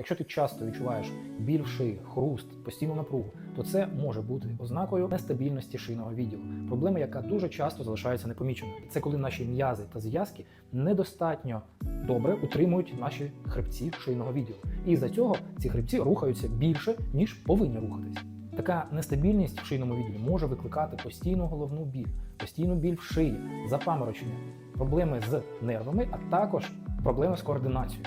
Якщо ти часто відчуваєш біль шиї, хруст, постійну напругу, то це може бути ознакою нестабільності шийного відділу, проблема, яка дуже часто залишається непоміченою. Це коли наші м'язи та зв'язки недостатньо добре утримують наші хребці шийного відділу. І за цього ці хребці рухаються більше, ніж повинні рухатись. Така нестабільність в шийному відділі може викликати постійну головну біль, постійну біль в шиї, запаморочення, проблеми з нервами, а також проблеми з координацією.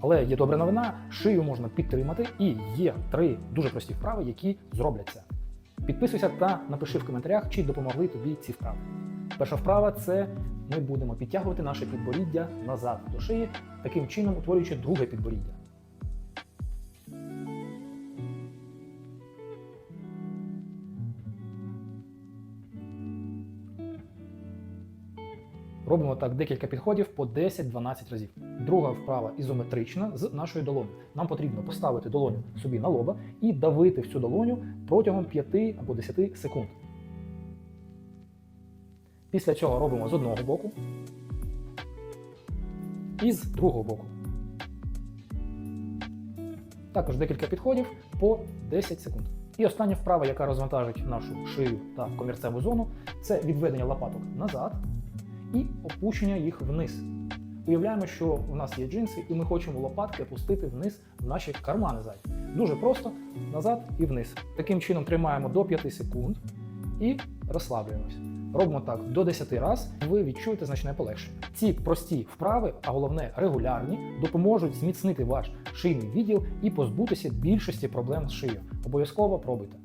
Але є добра новина, шию можна підтримати, і є три дуже прості вправи, які зробляться. Підписуйся та напиши в коментарях, чи допомогли тобі ці вправи. Перша вправа це ми будемо підтягувати наше підборіддя назад до шиї, таким чином утворюючи друге підборіддя. Робимо так декілька підходів по 10-12 разів. Друга вправа ізометрична з нашою долоню. Нам потрібно поставити долоню собі на лоба і давити в цю долоню протягом 5 або 10 секунд. Після цього робимо з одного боку і з другого боку. Також декілька підходів по 10 секунд. І остання вправа, яка розвантажить нашу шию та комірцеву зону, це відведення лопаток назад і опущення їх вниз. Уявляємо, що у нас є джинси, і ми хочемо лопатки опустити вниз в наші кармани ззаді. Дуже просто назад і вниз. Таким чином тримаємо до 5 секунд і розслаблюємося. Робимо так до 10 разів, ви відчуєте значне полегшення. Ці прості вправи, а головне регулярні, допоможуть зміцнити ваш шийний відділ і позбутися більшості проблем з шиєю. Обов'язково пробуйте.